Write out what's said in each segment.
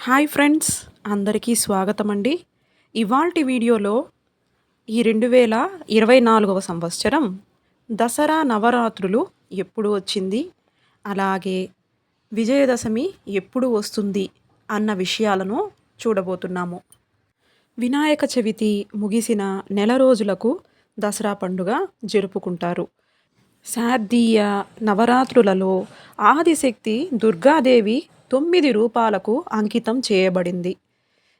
Hi friends అందరికీ స్వాగతం అండి ఇవాల్టి వీడియోలో ఈ రెండు వేల ఇరవై నాలుగవ సంవత్సరం దసరా నవరాత్రులు ఎప్పుడు వచ్చింది అలాగే విజయదశమి ఎప్పుడు వస్తుంది అన్న విషయాలను చూడబోతున్నాము. వినాయక చవితి ముగిసిన నెల రోజులకు దసరా పండుగ జరుపుకుంటారు. శారదీయ నవరాత్రులలో ఆదిశక్తి దుర్గాదేవి తొమ్మిది రూపాలకు అంకితం చేయబడింది.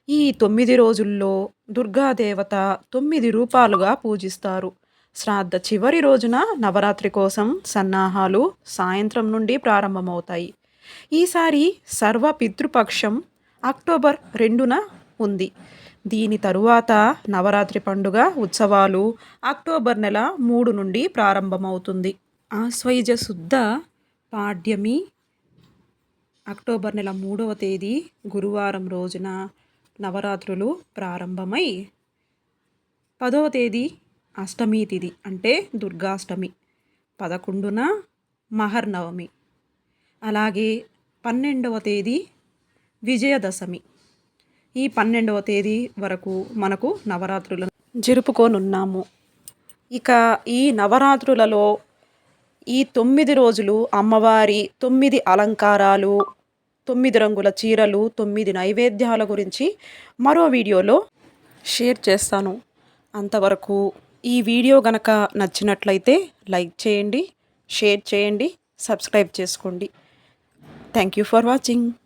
ఈ తొమ్మిది రోజుల్లో దుర్గాదేవత తొమ్మిది రూపాలుగా పూజిస్తారు. శ్రాద్ధ చివరి రోజున నవరాత్రి కోసం సన్నాహాలు సాయంత్రం నుండి ప్రారంభమవుతాయి. ఈసారి సర్వ పితృపక్షం అక్టోబర్ రెండున ఉంది. దీని తరువాత నవరాత్రి పండుగ ఉత్సవాలు అక్టోబర్ నెల మూడు నుండి ప్రారంభమవుతుంది. ఆశ్వయుజ శుద్ధ పాడ్యమి అక్టోబర్ నెల మూడవ తేదీ గురువారం రోజున నవరాత్రులు ప్రారంభమై పదవ తేదీ అష్టమి తిథి అంటే దుర్గాష్టమి పదకొండున మహర్నవమి అలాగే పన్నెండవ తేదీ విజయదశమి. ఈ పన్నెండవ తేదీ వరకు మనకు నవరాత్రులను జరుపుకోనున్నాము. ఇక ఈ నవరాత్రులలో ఈ తొమ్మిది రోజులు అమ్మవారి తొమ్మిది అలంకారాలు తొమ్మిది రంగుల చీరలు తొమ్మిది నైవేద్యాల గురించి మరో వీడియోలో షేర్ చేస్తాను. అంతవరకు ఈ వీడియో గనక నచ్చినట్లయితే లైక్ చేయండి షేర్ చేయండి సబ్స్క్రైబ్ చేసుకోండి. Thank you for watching.